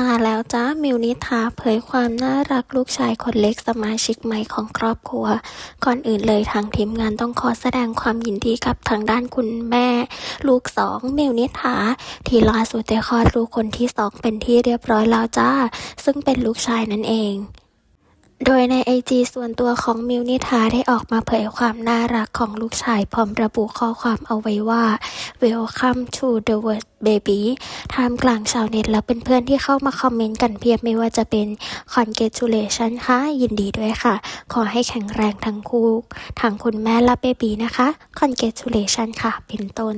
มาแล้วจ้ามิวนิธาเผยความน่ารักลูกชายคนเล็กสมาชิกใหม่ของครอบครัว ก่อนอื่นเลยทางทีมงานต้องขอแสดงความยินดีกับทางด้านคุณแม่ ลูกสองมิวนิธาที่ล่าสุดได้คลอดลูกคนที่สองเป็นที่เรียบร้อยแล้วจ้า ซึ่งเป็นลูกชายนั่นเองโดยในไอจีส่วนตัวของมิวนิธาได้ออกมาเผยความน่ารักของลูกชายพร้อมระบุข้อความเอาไว้ว่า Welcome to the world baby ท่ามกลางชาวเน็ตและเพื่อนๆที่เข้ามาคอมเมนต์กันเพียบไม่ว่าจะเป็น Congratulation ค่ะ ยินดีด้วยค่ะ ขอให้แข็งแรงทั้งคู่ทั้งคุณแม่และเบบีนะคะ Congratulation ค่ะ เป็นต้น